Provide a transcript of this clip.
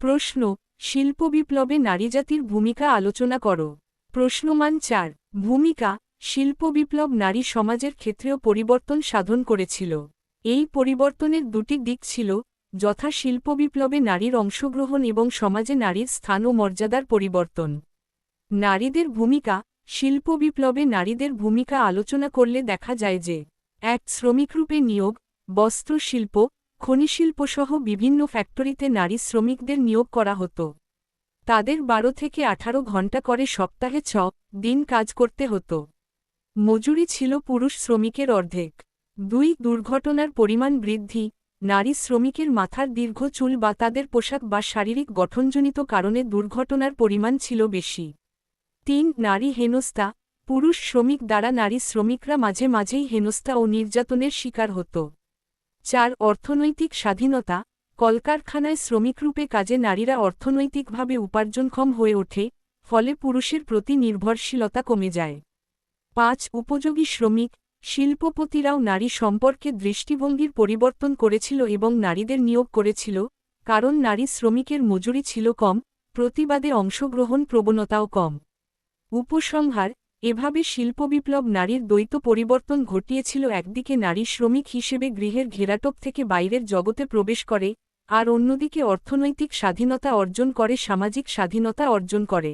প্রশ্ন, শিল্প বিপ্লবে নারীজাতির ভূমিকা আলোচনা করো। প্রশ্নমান চার, ভূমিকা, শিল্প বিপ্লব নারী সমাজের ক্ষেত্রেও পরিবর্তন সাধন করেছিল। এই পরিবর্তনের দুটি দিক ছিল, যথা শিল্প বিপ্লবে নারীর অংশগ্রহণ এবং সমাজে নারীর স্থান ও মর্যাদার পরিবর্তন। নারীদের ভূমিকা, শিল্প বিপ্লবে নারীদের ভূমিকা আলোচনা করলে দেখা যায় যে, এক শ্রমিকরূপে নিয়োগ, বস্ত্রশিল্প খনিশিল্পসহ বিভিন্ন ফ্যাক্টরিতে নারী শ্রমিকদের নিয়োগ করা হতো। তাদের বারো থেকে আঠারো ঘণ্টা করে সপ্তাহে ছ দিন কাজ করতে হতো। মজুরি ছিল পুরুষ শ্রমিকের অর্ধেক। দুই, দুর্ঘটনার পরিমাণ বৃদ্ধি, নারী শ্রমিকের মাথার দীর্ঘ চুল বা তাদের পোশাক বা শারীরিক গঠনজনিত কারণে দুর্ঘটনার পরিমাণ ছিল বেশি। তিন, নারী হেনস্তা পুরুষ শ্রমিক দ্বারা নারী শ্রমিকরা মাঝে মাঝেই হেনস্তা ও নির্যাতনের শিকার হতো। চার অর্থনৈতিক স্বাধীনতা, কলকারখানায় শ্রমিকরূপে কাজে নারীরা অর্থনৈতিকভাবে উপার্জনক্ষম হয়ে ওঠে, ফলে পুরুষের প্রতি নির্ভরশীলতা কমে যায়। পাঁচ, উপযোগী শ্রমিক, শিল্পপতিরাও নারী সম্পর্কে দৃষ্টিভঙ্গির পরিবর্তন করেছিল এবং নারীদের নিয়োগ করেছিল, কারণ নারী শ্রমিকের মজুরি ছিল কম, প্রতিবাদে অংশগ্রহণ প্রবণতাও কম। উপসংহার এভাবে শিল্প বিপ্লব নারীর দ্বৈত পরিবর্তন ঘটিয়েছিল একদিকে নারী শ্রমিক হিসেবে গৃহের ঘেরাটোপ থেকে বাইরের জগতে প্রবেশ করে, আর অন্যদিকে অর্থনৈতিক স্বাধীনতা অর্জন করে, সামাজিক স্বাধীনতা অর্জন করে।